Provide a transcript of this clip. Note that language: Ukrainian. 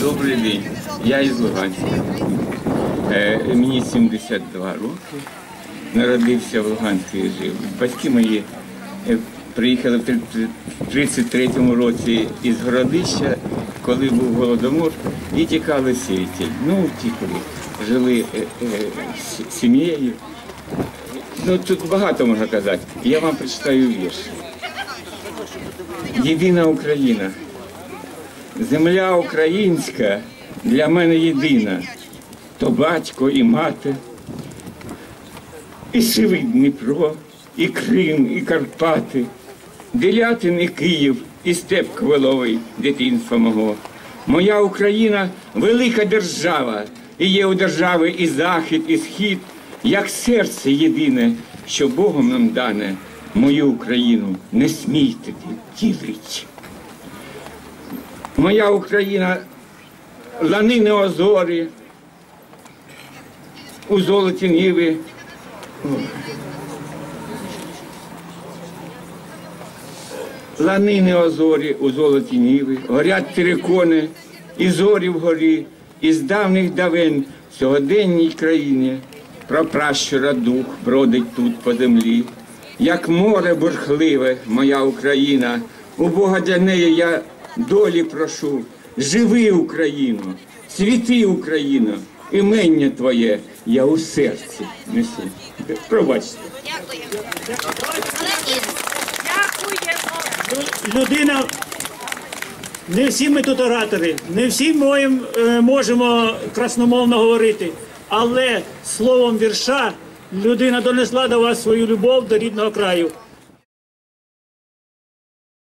Добрий день. Я із Луганська. Е, мені 72 роки. Народився в Луганську і жив. Батьки мої е, приїхали в 33-му році із Городища, коли був голодомор, і тікали в Ну, тікали. Жили е, сім'єю. Ну, тут багато можна казати. Я вам прочитаю вірш. Єдина Україна. Земля українська для мене єдина, то батько і мати, і сивий Дніпро, і Крим, і Карпати, Делятин і Київ, і степ Квиловий, дитинства мого. Моя Україна велика держава, і є у держави і захід, і схід, як серце єдине, що Богом нам дане, мою Україну не смійте ділить. Моя Україна ланини озори, у золоті ніви. Ланини озорі у золоті ніви, горять терикони, і зорі вгорі, із давних давен сьогоденній країні прапращура дух бродить тут по землі. Як море бурхливе, моя Україна, у Бога для неї я долі прошу. Живи Україно, світи Україно, імення Твоє я у серці несу. Пробачте. людина. Не всі ми тут оратори, не всі моїм, е, можемо красномовно говорити, але словом вірша людина донесла до вас свою любов до рідного краю.